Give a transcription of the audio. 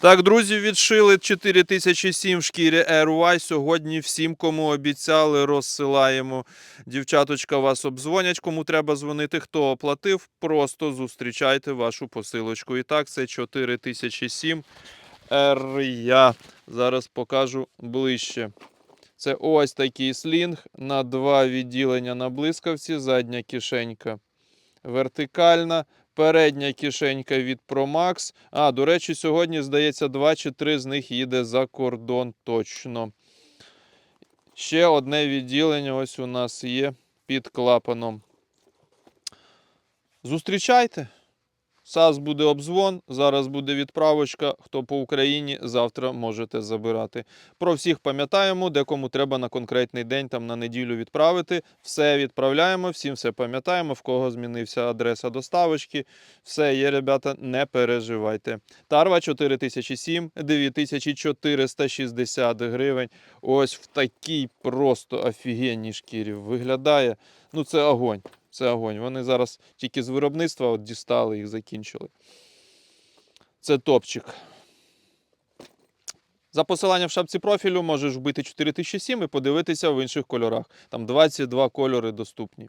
Так, друзі, відшили 4007 в шкірі Airwise. Сьогодні всім, кому обіцяли, розсилаємо. Дівчаточка вас обдзвонять, кому треба дзвонити. Хто оплатив, просто зустрічайте вашу посилочку. І так, це 4007 R. Зараз покажу ближче. Це ось такий слінг на два відділення на блискавці, задня кишенька вертикальна. Передня кишенька від ProMax. А, до речі, сьогодні, здається, два чи три з них їде за кордон точно. Ще одне відділення ось у нас є під клапаном. Зустрічайте. САС буде обзвон, зараз буде відправочка. Хто по Україні, завтра можете забирати. Про всіх пам'ятаємо, де кому треба на конкретний день, там на неділю відправити. Все відправляємо, всім все пам'ятаємо, в кого змінився адреса доставочки. Все є, ребята, не переживайте. Тарва 4007, 9460 гривень. Ось в такій просто офігенній шкірі виглядає. Ну, це огонь. Це огонь. Вони зараз тільки з виробництва от дістали їх, закінчили. Це топчик. За посиланням в шапці профілю можеш вбити 4007 і подивитися в інших кольорах. Там 22 кольори доступні.